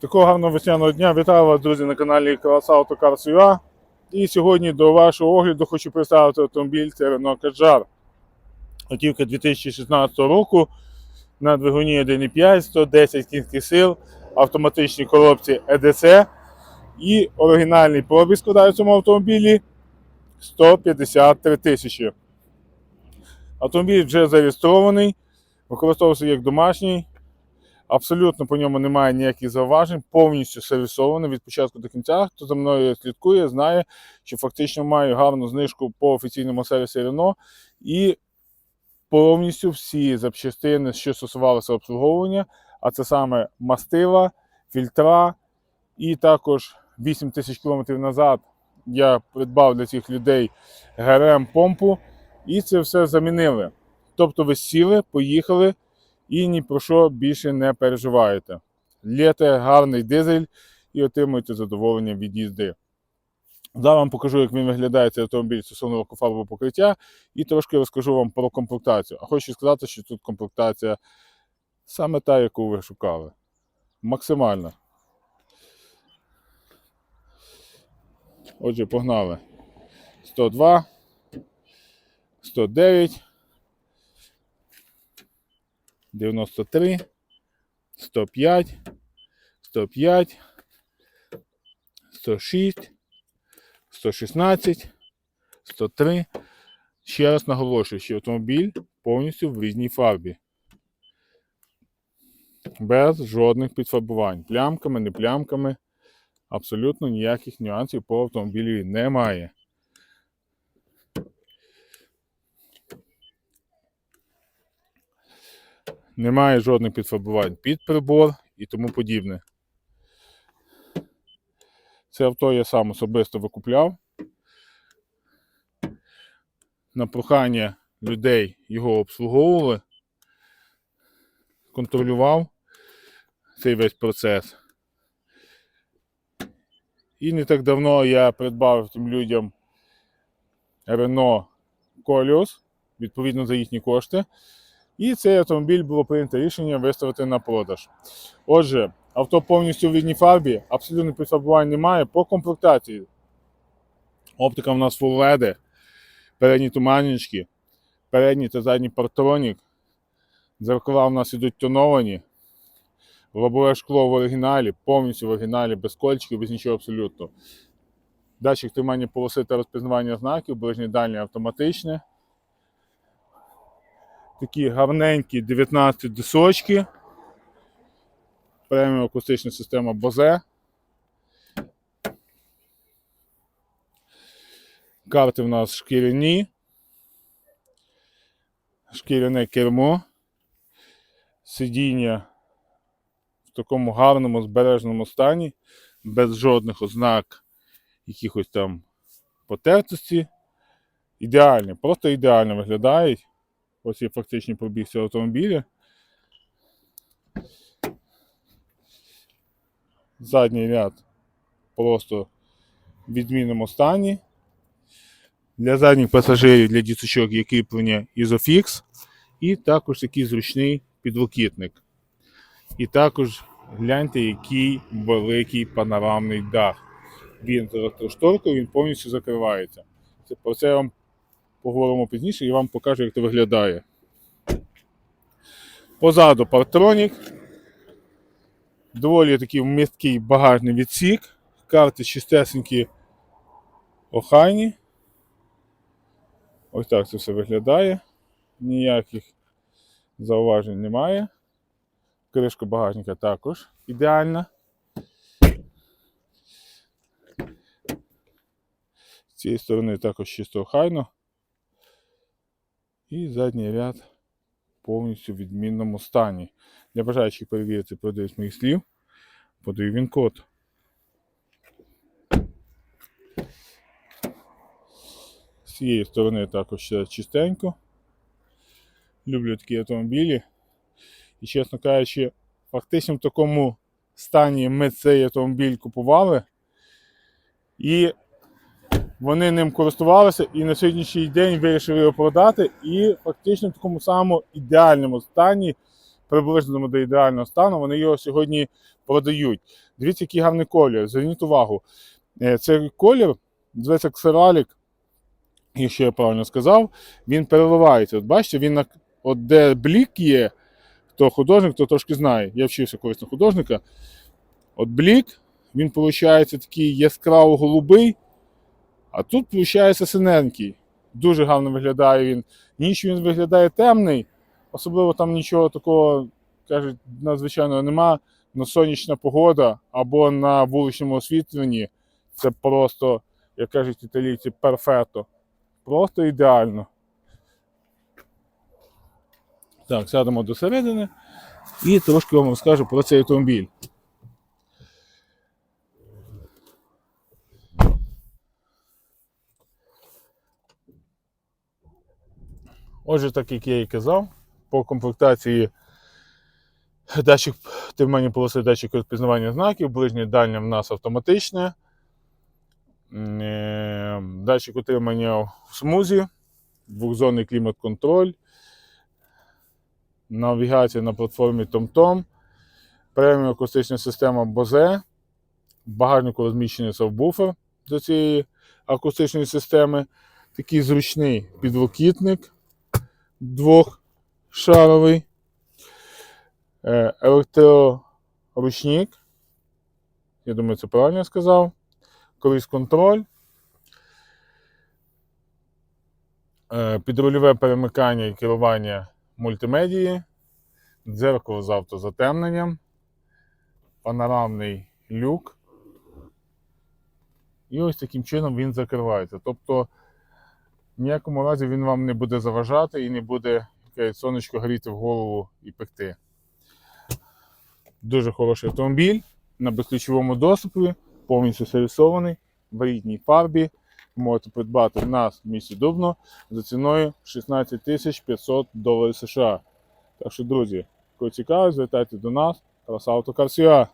Такого гарного весняного дня. Вітаю вас, друзі, на каналі Клас Auto І сьогодні до вашого огляду хочу представити автомобіль це Renault Kadjar. Готівка 2016 року на двигуні 1.5, 110 кінських сил, автоматичній коробці EDC і оригінальний пробіг складає в цьому автомобілі 153 тисячі. Автомобіль вже зареєстрований, використовувався як домашній. Абсолютно по ньому немає ніяких зауважень, повністю сервісований від початку до кінця. Хто за мною слідкує, знає, що фактично маю гарну знижку по офіційному сервісі Renault і повністю всі запчастини, що стосувалися обслуговування, а це саме мастила, фільтра, і також 8 тисяч кілометрів назад я придбав для цих людей ГРМ-помпу, і це все замінили. Тобто ви сіли, поїхали і ні про що більше не переживаєте. Лєте гарний дизель і отримуєте задоволення від їзди. Зараз вам покажу, як він виглядає цей автомобіль стосовно лакофарбового покриття, і трошки розкажу вам про комплектацію. А хочу сказати, що тут комплектація саме та, яку ви шукали. Максимальна. Отже, погнали. 102, 109, 93, 105, 105, 106, 116, 103. Ще раз наголошую, що автомобіль повністю в різній фарбі. Без жодних підфарбувань. Плямками, не плямками. Абсолютно ніяких нюансів по автомобілю немає. Немає жодних підфарбувань під прибор і тому подібне. Це авто я сам особисто викупляв. На прохання людей його обслуговували, контролював цей весь процес. І не так давно я придбав тим людям Renault Коліос, відповідно за їхні кошти. І цей автомобіль було прийнято рішення виставити на продаж. Отже, авто повністю в рідній фарбі, абсолютно підфарбувань немає. По комплектації. Оптика в нас Full LED, передні туманнички, передній та задній партронік. Дзеркала у нас ідуть тоновані. Лобове шкло в оригіналі, повністю в оригіналі, без кольчиків, без нічого абсолютно. Датчик тримання полоси та розпізнавання знаків, ближнє дальнє автоматичне. Такі гарненькі 19 дисочки. Преміум акустична система Bose. Карти в нас шкіряні. Шкіряне кермо. Сидіння в такому гарному збереженому стані, без жодних ознак якихось там потертості. Ідеальні, просто ідеально виглядають. Ось є фактичний пробіг цього автомобіля. Задній ряд просто в відмінному стані. Для задніх пасажирів, для діточок є кріплення Isofix і також такий зручний підлокітник. І також гляньте, який великий панорамний дах. Він з електрошторкою, він повністю закривається. Це, про це я вам поговоримо пізніше і вам покажу, як це виглядає. Позаду партронік. Доволі такий вмісткий багажний відсік. Карти чистесенькі охайні. Ось так це все виглядає. Ніяких зауважень немає. Кришка багажника також ідеальна. З цієї сторони також чисто охайно. І задній ряд повністю в відмінному стані. Для бажаючих перевірити продавець моїх слів, подаю він код. З цієї сторони також чистенько. Люблю такі автомобілі. І, чесно кажучи, фактично в такому стані ми цей автомобіль купували. І вони ним користувалися і на сьогоднішній день вирішили його продати. І фактично в такому самому ідеальному стані приближеному до ідеального стану, вони його сьогодні продають. Дивіться, який гарний колір. Зверніть увагу. Е, Цей колір, зветься ксералік, якщо я правильно сказав, він переливається. От бачите, він на от де блік є, хто художник, то трошки знає. Я вчився колись на художника. От блік, він виходить такий яскраво голубий, а тут виходить синенький. Дуже гарно виглядає він. Ніч він виглядає темний, особливо там нічого такого, кажуть, надзвичайного нема. Но сонячна погода або на вуличному освітленні це просто, як кажуть італійці, перфето. Просто ідеально. Так, сядемо до середини і трошки вам розкажу про цей автомобіль. Отже, так як я і казав, по комплектації датчик тримання полоси датчик розпізнавання знаків, ближнє дальнє в нас автоматичне. Е, Датчик утримання в смузі, двохзонний клімат-контроль, навігація на платформі TomTom, преміум акустична система Bose, багажнику розміщений сабвуфер до цієї акустичної системи, такий зручний підлокітник двохшаровий, е, електроручник, я думаю, це правильно сказав, круїз контроль, е, підрульове перемикання і керування мультимедії, дзеркало з автозатемненням, панорамний люк. І ось таким чином він закривається. Тобто в ніякому разі він вам не буде заважати і не буде сонечко гріти в голову і пекти. Дуже хороший автомобіль на безключовому доступі, повністю сервісований, в рідній фарбі. Можете придбати в нас в місті Дубно за ціною 16 500 доларів США. Так що, друзі, кого цікаво, звертайте до нас. Красавто Карсіа.